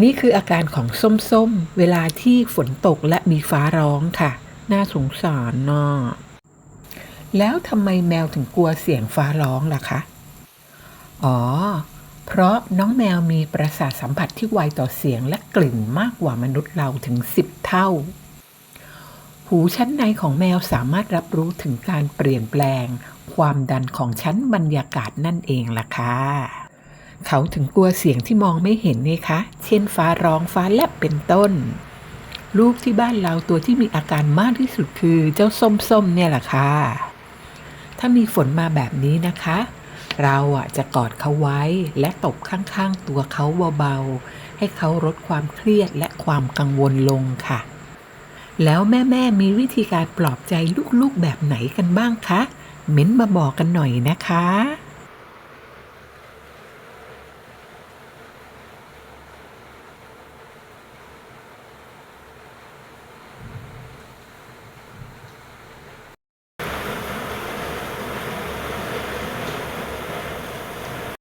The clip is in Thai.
นี่คืออาการของส้มๆ เวลาที่ฝนตกและมีฟ้าร้องค่ะ น่าสงสารเนาะแล้วทำไมแมวถึงกลัวเสียงฟ้าร้องล่ะคะ อ๋อ เพราะน้องแมวมีประสาทสัมผัสที่ไวต่อเสียงและกลิ่นมากกว่ามนุษย์เราถึง 10 เท่า หูชั้นในของแมวสามารถรับรู้ถึงการเปลี่ยนแปลง ความดันของชั้นบรรยากาศนั่นเองล่ะค่ะ เขาถึงกลัวเสียงที่มองไม่เห็นไงคะ เช่นฟ้าร้องฟ้าแลบเป็นต้น ลูกที่บ้านเราตัวที่มีอาการมากที่สุดคือเจ้าส้มๆเนี่ยแหละค่ะ ถ้ามีฝนมาแบบนี้นะคะ เราอะจะกอดเขาไว้และตบข้างๆตัวเขาเบาๆ ให้เขาลดความเครียดและความกังวลลงค่ะ แล้วแม่ๆมีวิธีการปลอบใจลูกๆแบบไหนกันบ้างคะ เม้นต์มาบอกกันหน่อยนะคะ